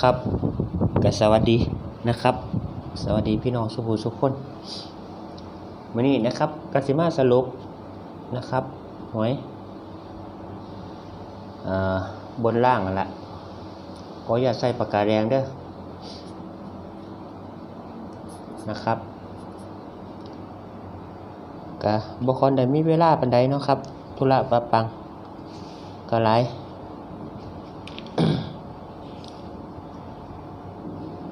ครับก็สวัสดีนะครับ สวัสดีพี่น้องสุภูสุขคนวันนี้นะครับกสิมาสรุปนะครับหวยอ่าบนล่างนั่นแหละขออย่าใส่ปากกาแดงเด้อนะครับก็บ่ค่อนได้มีเวลาปานใดเนาะครับธุระปะปังก็หลาย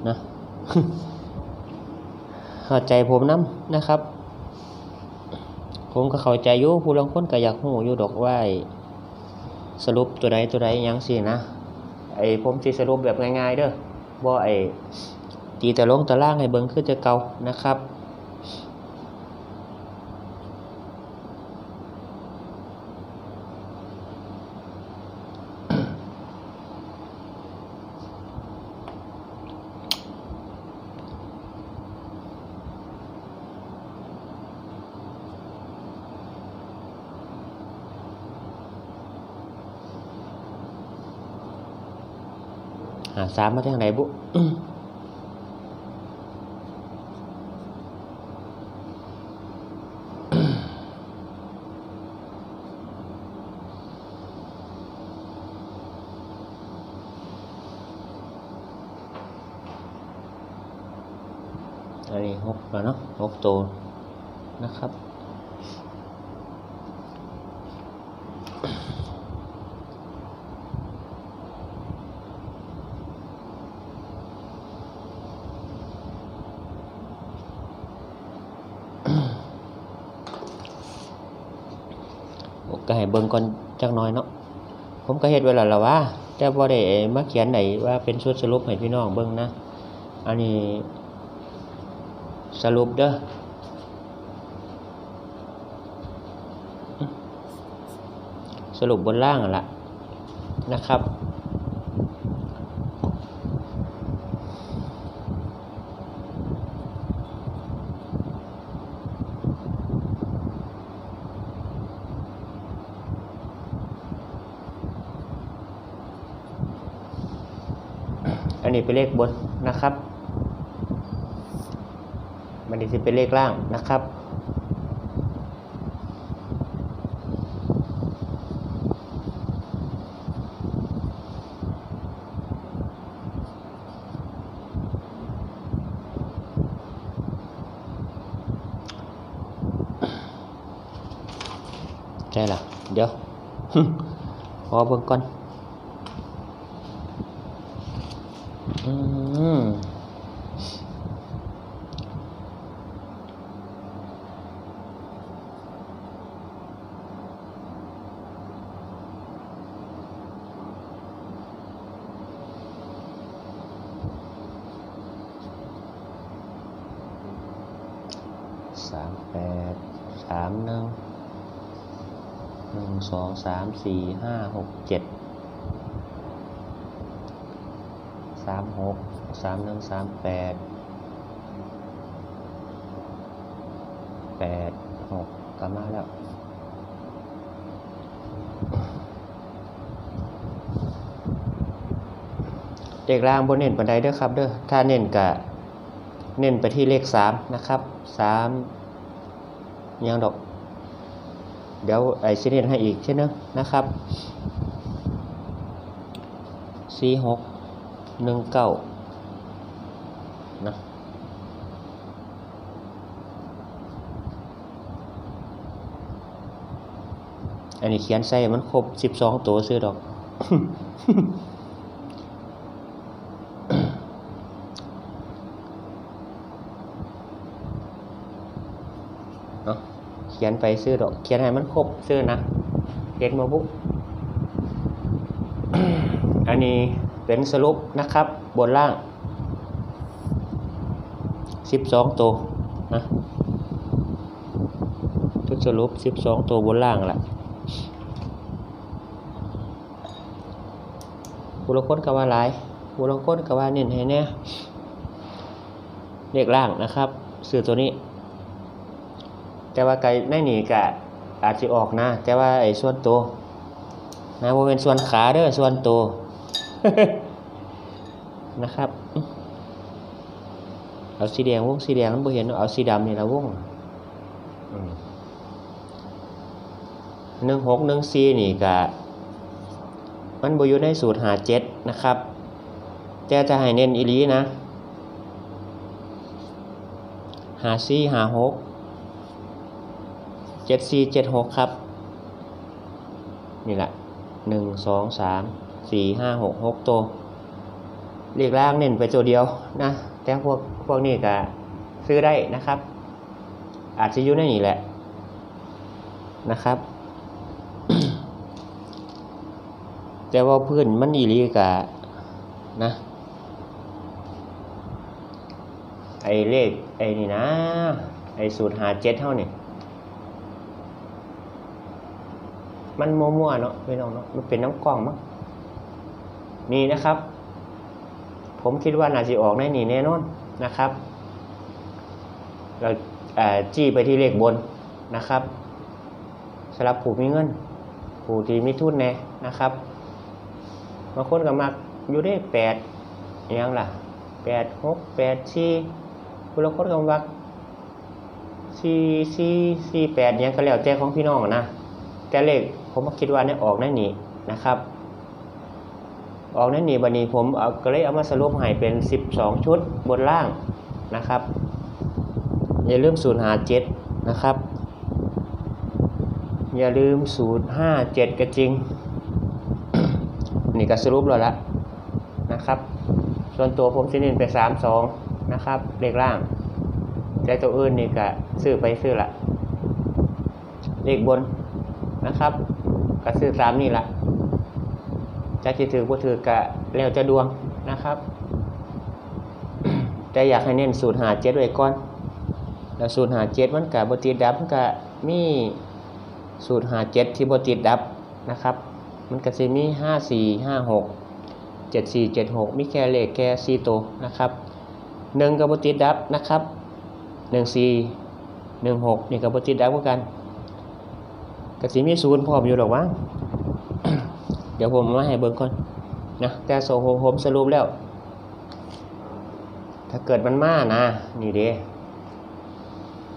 นะ เข้าใจผมน้ำนะครับ ผมก็เข้าใจอยู่ผู้ลางคนก็อยากหูอยู่ดอกว่าไอ้สรุปตัวใดตัวใดยังสินะไอ้ผมสิสรุปแบบง่ายๆเด้อบ่ไอ้ตีแต่ลงตารางให้เบิ่งคือจะเก่านะครับ หาสามมาจากไหนบุอันนี้หกแล้วเนาะหกตัวนะครับ ก็ให้เบิ่งก่อนจักน้อยเนาะผมก็เฮ็ดไว้แล้วล่ะว่าแต่บ่ได้มาเขียนไหนว่าเป็นชุดสรุปให้พี่น้องเบิ่งนะ อันนี้สรุปเด้อสรุปบนล่างละนะครับ อั นี้เป็นเลขบนนะครับมันนี้จะเป็นเลขล่างนะครับใช่ล่ะเดี๋ยวขอเบิ่งก่อน Mm. Sáng bẹt, sáng đâu 1 2 3 4 5 6 7ามสี่ห้าหกสามหกสามหนึ่งสามแปดแปดหกกลับมาแล้วเด็กล่างบนเน้นปันไดเด้อครับเด้อถ้าเน้นกะเน้นไปที่เลขสามนะครับสามยังดอก เดี๋ยวไอ้สิเน้นให้อีกเช่นนึงนะครับสี่หก หนึ่งเก้านะอันนี้เขียนใส่มันครบสิบสองตัวซื้อดอกเนาะเขียนไปซื้อดอก เขียนให้มันครบซื้อนะเขียนมาบุ๊กอันนี้ เป็นสรุปนะครับ บนล่าง 12 ตัวนะชุดสรุป 12 ตัวบนล่างแหละผู้ละคนก็ว่าหลายผู้ละคนก็ว่าเน้นให้แน่เลขล่างนะครับสื่อตัวนี้ แต่ว่าไกลในหนีกะอาจจะออกนะ แต่ว่าไอ้ส่วนตัวนะว่าเป็นส่วนขาเด้อส่วนตัว นะครับ เอาสีแดงวงสีแดงมันบ่เห็นเอาสีดำนี่ละวงหนึ่งหกหนึ่งสี่นี่กะมันบ่อยู่ในสูตรหาเจ็ดนะครับ แต่จะให้เน้นอีหลีนะหาสี่หาหกเจ็ดสี่เจ็ดหกครับ นี่แหละหนึ่งสองสามสี่ห้าหกหกตัว เรีกล่างเน้นไปตัวเดียวนะแต่พวกพวกนี้ก็ซื้อได้นะครับ อาจจะอยู่ในนี่แหละนะครับ แต่ว่าพื้นมันอีลีกะนะไอเลขไอนี่นะ ไอสูตรหาเจ็ดเท่านี่มันมั่วๆเนาะพี่น้องเนาะมันเป็นน้ำกล้องมั้งนี่นะครับ ผมคิดว่าน่าจะออกในนี่แน่นอนนะครับเราจี้ไปที่เลขบนนะครับสำหรับผู้มีเงิน ผู้ที่มีทุนแน่นะครับบางคนก็มักอยู่ได้แปดยังล่ะแปดหกแปดสี่ผู้ละคนก็มักสี่สี่สี่แปดเนี้ยก็แล้วแต่ของพี่น้องนะแต่เลขผมคิดว่าเนี่ยออกในนี่นะครับ ออกในนี่บันนี้ผมเอาก็เลยเอามาสรุปให้เป็น 12 ชุดบนล่างนะครับ อย่าลืมสูตรหาเจ็ดนะครับ อย่าลืมสูตรห้าเจ็ดก็จริง นี่ก็สรุปแล้วละนะครับ ส่วนตัวผมสิเน้นไปสามสองนะครับเลขล่างแต่ตัวอื่นนี่ก็ซื้อไปซื้อละเลขบนนะครับก็ซื้อสามนี่ละ จะคิดถือบ่ถือกะแล้วจะดวงนะครับ แต่อยากให้เน้นสูตรหาเจ็ดไว้ก่อนแล้วสูตรหาเจ็ดมันกับบติดดับมันก็มีสูตรหาเจ็ดที่บติดดับนะครับ มันก็จะมีห้าสี่ห้าหกเจ็ดสี่เจ็ดหกมีแค่เลขแค่สี่ตัวนะครับหนึ่งกับบติดดับนะครับหนึ่งสี่หนึ่งหกนี่กับบติดดับเหมือนกันก็จะมีศูนย์พร้อมอยู่หรอกวะ ดี๋ยวผมมาให้เบิ่งก่อนนะแต่โซโฮผมสรุปแล้ว ถ้าเกิดมันมานะนี่เด้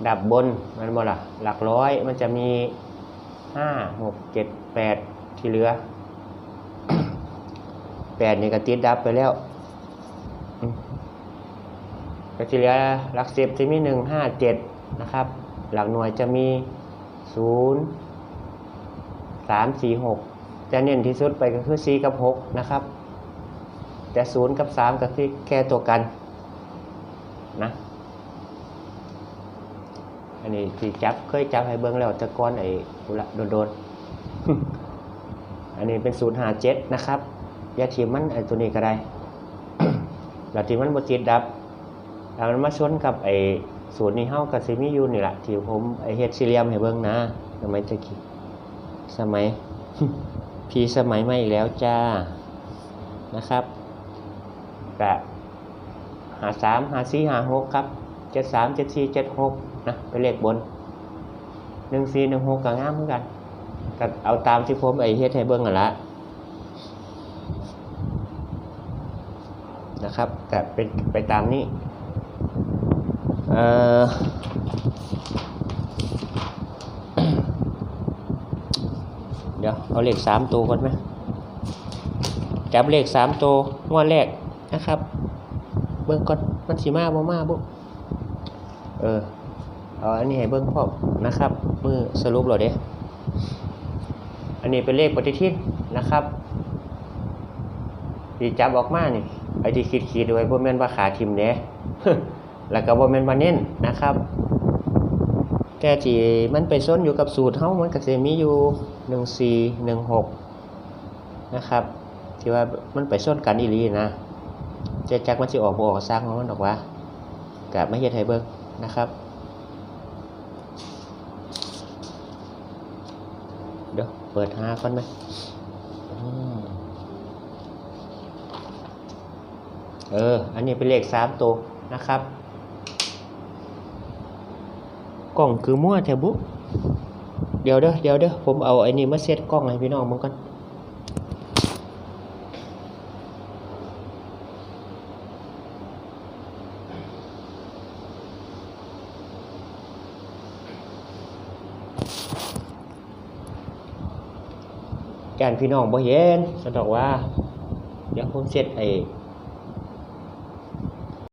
ดับบนมันบ่ล่ะหลักร้อยมันจะมีห้าหกเจ็ดแปดที่เหลือแปดนี่ก็ติดดับไปแล้วก็ที่เหลือหลักสิบจะมีหนึ่งห้าเจ็ดนะครับ หลักหน่วยจะมีศูนย์สามสี่หก จะเน้นที่สุดไปก็คือ 4 กับ 6 นะครับ แต่ 0 กับ 3 ก็คือแค่ตัวกันนะอันนี้ที่จับเคยจับให้เบิ้งแล้วตะก้อนไอ้กุละโดนๆอันนี้เป็น0 5 7นะครับยาทีมันไอ้ตัวนี้ก็ได้แล้วที่มันบจิตดับแล้วมันมาชนกับไอ้ศูนย์นี้เฮากับซิมิยูนี่แหละที่ผมไอ้เฮดสี่เหลี่ยมให้เบิ่งนะสมัยตะกี้สมัย พีสมัยใหม่อีกแล้วจ้านะครับกะหาสามหาสี่หาหกครับเจ็ดสามเจ็ดสี่เจ็ดหกนะเป็นเลขบนหนึ่งสี่หนึ่งหกก็ง่ามเหมือนกันก็เอาตามที่ผมไอเฮ็ดให้เบิ้งกันละนะครับก็เป็นไปตามนี้เอ่อ ดี๋ยวเอาเลขสามตัวก่อนไหมจับเลขสามตัวงวดแรกนะครับ เบิ้งก่อนมันสีมาบ่มาบุเออเอาอันนี้ให้เบิ้งพร้อมนะครับมือสรุปเราเด้อันนี้เป็นเลขปฏิทินนะครับที่จับออกมานี่ไอ้ที่ขีดขีดๆไว้บ่แม่นว่าขาทิมเด้แล้วก็บ่แม่นว่าเน้นนะครับ แต่ที่มันไปส้นอยู่กับสูตรเฮามันก็จะมีอยู่หนึ่งสี่หนึ่งหกนะครับ ที่ว่ามันไปส้นกันอีหลีนะจะจักมันสิออกบ่ออกสร้างของมันออกว่ากับไม่เฮ็ดให้เบิ่งนะครับ เดี๋ยวเปิดหาก่อนไหมเออ อันนี้เป็นเลขสามตัวนะครับ กล่องคือมั่วแถบุเดี๋ยวเด้อเดี๋ยวเด้อผมเอาไอ้นี่มาเซตกล้องให้พี่น้องมองกันแกนพี่น้องบ่เห็นสะดอกว่า เดี๋ยวผมเซตไอ้